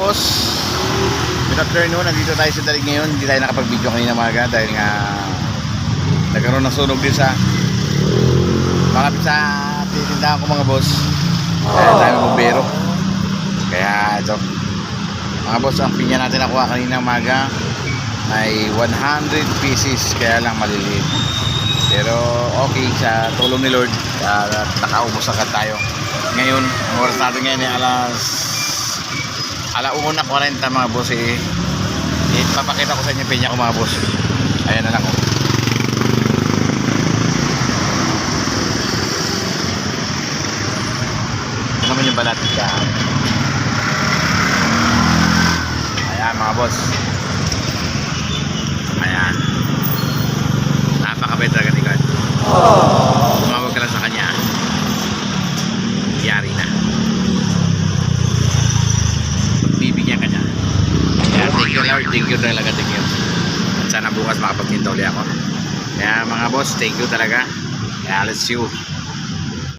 boss, good afternoon. Nandito tayo sa dalig ngayon. Hindi tayo nakapag-video kanina maga dahil nga nagkaroon ng sunog din sa malapit sa titindahan ko mga boss. Kaya tayo bumbero. Kaya ito. Mga boss, ang pinya natin nakuha kanina maga ay 100 pieces kaya lang maliliit. Pero okay, sa tulong ni Lord, uh, nakaubos agad tayo. Ngayon, ang oras natin ngayon ay alas alauna 40 mga boss eh. Ipapakita ko sa inyo pinya ko mga boss. Ayan na lang oh. Ito naman yung balat. Ayan mga boss. Ayan. Napakabait talaga ni God. Tumawag ka lang sa kanya. Yari na. Bibigyan ka niya. Kaya thank you talaga. Thank you. At sana bukas makapagkinta ulit ako. Kaya mga boss, thank you talaga. Kaya let's see you.